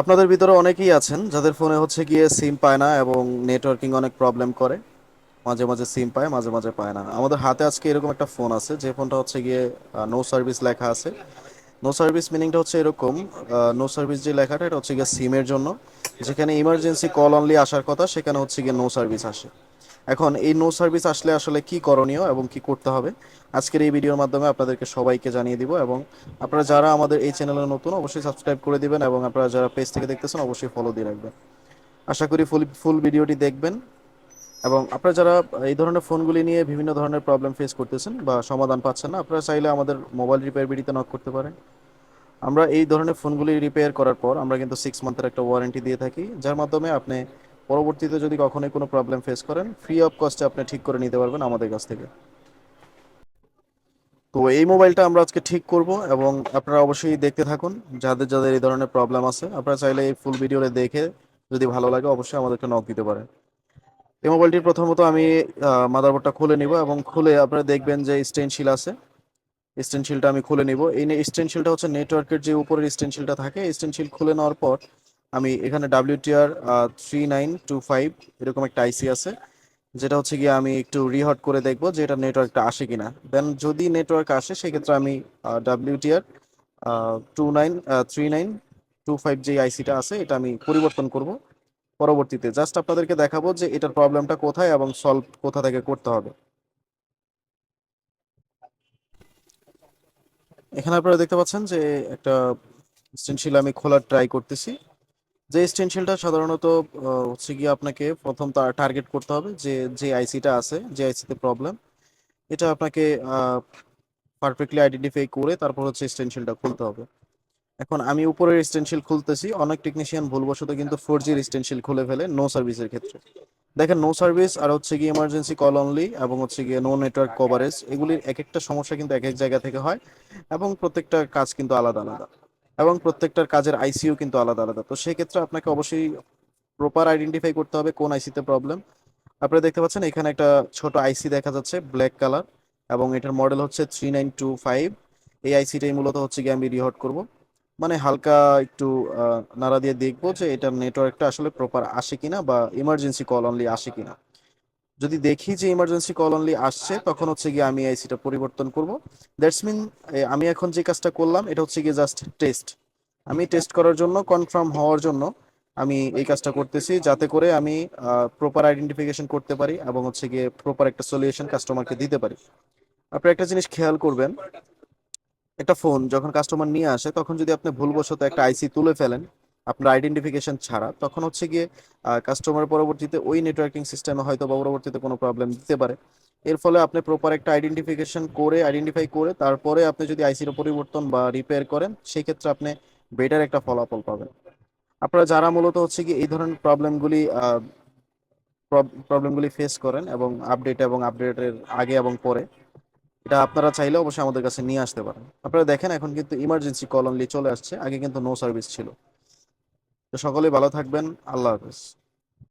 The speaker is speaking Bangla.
আপনাদের ভিতরে অনেকেই আছেন যাদের ফোনে হচ্ছে গিয়ে সিম পায় না এবং নেটওয়ার্কিং অনেক প্রবলেম করে। মাঝে মাঝে সিম পায়, মাঝে মাঝে পায় না। আমাদের হাতে আজকে এরকম একটা ফোন আছে, যে ফোনটা হচ্ছে গিয়ে নো সার্ভিস লেখা আছে। নো সার্ভিস মিনিংটা হচ্ছে এরকম নো সার্ভিস যে লেখাটা, এটা হচ্ছে গিয়ে সিমের জন্য। যেখানে ইমার্জেন্সি কল অনলি আসার কথা, সেখানে হচ্ছে গিয়ে নো সার্ভিস আসে। এখন এই নো সার্ভিস আসলে আসলে কি করণীয় এবং কি করতে হবে? আজকের এই ভিডিওর মাধ্যমে আপনাদেরকে সবাইকে জানিয়ে দিব এবং আপনারা যারা আমাদের এই চ্যানেলে নতুন, অবশ্যই সাবস্ক্রাইব করে দিবেন এবং আপনারা যারা পেজ থেকে দেখতেছেন, অবশ্যই ফলো দিয়ে রাখবেন। আশা করি ফুল ফুল ভিডিওটি দেখবেন এবং আপনারা যারা এই ধরনের ফোনগুলি নিয়ে বিভিন্ন ধরনের প্রবলেম ফেস করতেছেন বা সমাধান পাচ্ছেন না, আপনারা চাইলে আমাদের মোবাইল রিপেয়ার বিডিতে নক করতে পারেন। আমরা এই ধরনের ফোনগুলি রিপেয়ার করার পর আমরা কিন্তু সিক্স মান্থের একটা ওয়ারেন্টি দিয়ে থাকি, যার মাধ্যমে আপনি পরবর্তীতে যদি কখনোই কোনো প্রবলেম ফেস করেন ফ্রি অফ কস্টে আপনি ঠিক করে নিতে পারবেন আমাদের কাছ থেকে। তো এই মোবাইলটা আমরা আজকে ঠিক করব এবং আপনারা অবশ্যই দেখতে থাকুন, যাদের যাদের এই ধরনের প্রবলেম আছে। আপনারা চাইলে এই ফুল ভিডিওটা দেখে যদি ভালো লাগে অবশ্যই আমাদেরকে নক দিতে পারেন। এই মোবাইলটির প্রথমত আমি মাদারবোর্ডটা খুলে নিব এবং খুলে আপনারা দেখবেন যে স্টেনশিল আছে। স্টেনশিলটা আমি খুলে নিব। এই স্টেনশিলটা হচ্ছে নেটওয়ার্কের যে উপরের স্টেনশিলটা থাকে স্টেনশিল খুলে নেওয়ার পর আমি এখানে WTR three nine two five এরকম একটা আইসি আছে, যেটা হচ্ছে গিয়ে আমি একটু রিহট করে দেখব যে এটা নেটওয়ার্কটা আসে কিনা। দেন যদি নেটওয়ার্ক আসে, সেক্ষেত্রে আমি WTR two nine three nine two five যে আইসিটা আছে, এটা আমি পরিবর্তন করব। পরবর্তীতে জাস্ট আপনাদেরকে দেখাবো যে এটার প্রবলেমটা কোথায় এবং সলভ কোথা থেকে করতে হবে। এখানে আপনারা দেখতে পাচ্ছেন যে একটা স্টেনশিল আমি খোলার ট্রাই করতেছি। যে স্টেনশিলটা সাধারণত হচ্ছে গিয়ে আপনাকে প্রথম তার টার্গেট করতে হবে যে যে আইসিটা আছে, যে আইসিতে প্রবলেম এটা আপনাকে পারফেক্টলি আইডেন্টিফাই করে তারপর হচ্ছে স্টেনশিলটা খুলতে হবে। এখন আমি উপরের স্টেনশিল খুলতেছি, অনেক টেকনিশিয়ান ভুলবশত কিন্তু ফোর জির স্টেনশিল খুলে ফেলে নো সার্ভিসের ক্ষেত্রে। দেখেন নো সার্ভিস আর হচ্ছে গিয়ে ইমার্জেন্সি কল অনলি এবং হচ্ছে গিয়ে নো নেটওয়ার্ক কভারেজ এগুলির এক একটা সমস্যা কিন্তু এক এক জায়গা থেকে হয় এবং প্রত্যেকটা কাজ কিন্তু আলাদা আলাদা এবং প্রত্যেকটার কাজের আইসিও কিন্তু আলাদা আলাদা। তো সেক্ষেত্রে আপনাকে অবশ্যই প্রপার আইডেন্টিফাই করতে হবে কোন আইসিতে প্রবলেম আপনারা দেখতে পাচ্ছেন, এখানে একটা ছোট আইসি দেখা যাচ্ছে ব্ল্যাক কালার এবং এটার মডেল হচ্ছে থ্রি নাইন টু ফাইভ এই আইসিটাই মূলত হচ্ছে গিয়ে আমি রিহট করব। মানে হালকা একটু নাড়া দিয়ে দেখব যে এটার নেটওয়ার্কটা আসলে প্রপার আসে কিনা বা ইমার্জেন্সি কল অনলি আসে কিনা। যদি দেখি যে ইমার্জেন্সি কল অনলি আসছে, তখন হচ্ছে গিয়ে আমি আইসিটা পরিবর্তন করব। দ্যাটস মিন আমি এখন যে কাজটা করলাম, এটা হচ্ছে গিয়ে জাস্ট টেস্ট আমি টেস্ট করার জন্য কনফার্ম হওয়ার জন্য আমি এই কাজটা করতেছি যাতে করে আমি প্রপার আইডেন্টিফিকেশন করতে পারি এবং হচ্ছে গিয়ে প্রপার একটা সলিউশন কাস্টমারকে দিতে পারি। আপনি একটা জিনিস খেয়াল করবেন একটা ফোন যখন কাস্টমার নিয়ে আসে, তখন যদি আপনি ভুলবশত একটা আইসি তুলে ফেলেন, আপনার আইডেন্টিফিকেশন ছাড়া, তখন হচ্ছে গিয়ে কাস্টমার পরবর্তীতে ওই নেটওয়ার্কিং সিস্টেমে হয়তো বা পরবর্তীতে কোনো প্রবলেম দিতে পারে। এর ফলে আপনি প্রপার একটা আইডেন্টিফিকেশন করে আইডেন্টিফাই করে, তারপরে আপনি যদি আইসির পরিবর্তন বা রিপেয়ার করেন সেই ক্ষেত্রে আপনি বেটার একটা ফলাফল পাবেন। আপনারা যারা মূলত হচ্ছে কি এই ধরনের প্রবলেমগুলি প্রবলেমগুলি ফেস করেন এবং আপডেট এবং আপডেটের আগে এবং পরে এটা আপনারা চাইলে অবশ্যই আমাদের কাছে নিয়ে আসতে পারেন। আপনারা দেখেন, এখন কিন্তু ইমার্জেন্সি কল অনলি চলে আসছে। আগে কিন্তু নো সার্ভিস ছিল। তো সকলেই ভালো থাকবেন। আল্লাহ হাফেজ।